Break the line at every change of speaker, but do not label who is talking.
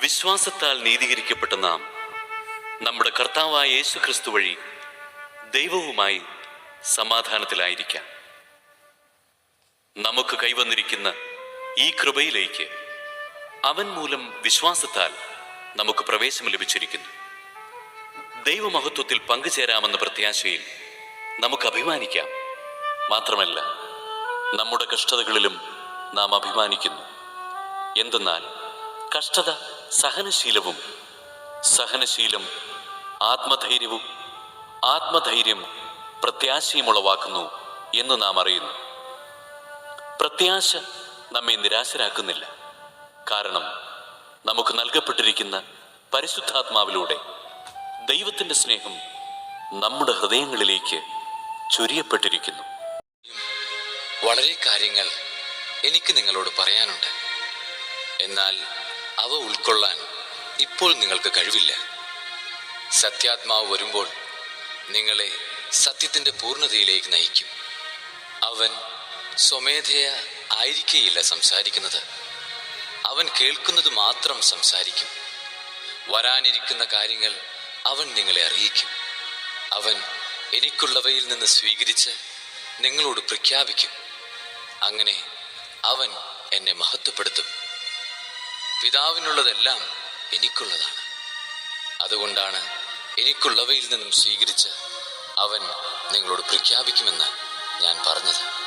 വിശ്വാസത്താൽ നീതീകരിക്കപ്പെട്ട നാം നമ്മുടെ കർത്താവായ യേശു ക്രിസ്തു വഴി ദൈവവുമായി സമാധാനത്തിലായിരിക്കാം. നമുക്ക് കൈവന്നിരിക്കുന്ന ഈ കൃപയിലേക്ക് അവൻ മൂലം വിശ്വാസത്താൽ നമുക്ക് പ്രവേശം ലഭിച്ചിരിക്കുന്നു. ദൈവമഹത്വത്തിൽ പങ്കുചേരാമെന്ന പ്രത്യാശയിൽ നമുക്ക് അഭിമാനിക്കാം. മാത്രമല്ല നമ്മുടെ കഷ്ടതകളിലും നാം അഭിമാനിക്കുന്നു. എന്തെന്നാൽ കഷ്ടത സഹനശീലവും സഹനശീലം ആത്മധൈര്യവും ആത്മധൈര്യം പ്രത്യാശയും ഉളവാക്കുന്നു എന്ന് നാം അറിയുന്നു. പ്രത്യാശ നമ്മെ നിരാശരാക്കുന്നില്ല. കാരണം നമുക്ക് നൽകപ്പെട്ടിരിക്കുന്ന പരിശുദ്ധാത്മാവിലൂടെ ദൈവത്തിന്റെ സ്നേഹം നമ്മുടെ ഹൃദയങ്ങളിലേക്ക് ചൊരിയപ്പെട്ടിരിക്കുന്നു.
വളരെ കാര്യങ്ങൾ എനിക്ക് നിങ്ങളോട് പറയാനുണ്ട്. എന്നാൽ അവ ഉൾക്കൊള്ളാൻ ഇപ്പോൾ നിങ്ങൾക്ക് കഴിവില്ല. സത്യാത്മാവ് വരുമ്പോൾ നിങ്ങളെ സത്യത്തിന്റെ പൂർണതയിലേക്ക് നയിക്കും. അവൻ സ്വമേധയ ആയിരിക്കേയില്ല സംസാരിക്കുന്നത്. അവൻ കേൾക്കുന്നത് മാത്രം സംസാരിക്കും. വരാനിരിക്കുന്ന കാര്യങ്ങൾ അവൻ നിങ്ങളെ അറിയിക്കും. അവൻ എനിക്കുള്ളവയിൽ നിന്ന് സ്വീകരിച്ച് നിങ്ങളോട് പ്രഖ്യാപിക്കും. അങ്ങനെ അവൻ എന്നെ മഹത്വപ്പെടുത്തും. പിതാവിനുള്ളതെല്ലാം എനിക്കുള്ളതാണ്. അതുകൊണ്ടാണ് എനിക്കുള്ളവയിൽ നിന്നും സ്വീകരിച്ച് അവൻ നിങ്ങളോട് പ്രഖ്യാപിക്കുമെന്ന് ഞാൻ പറഞ്ഞത്.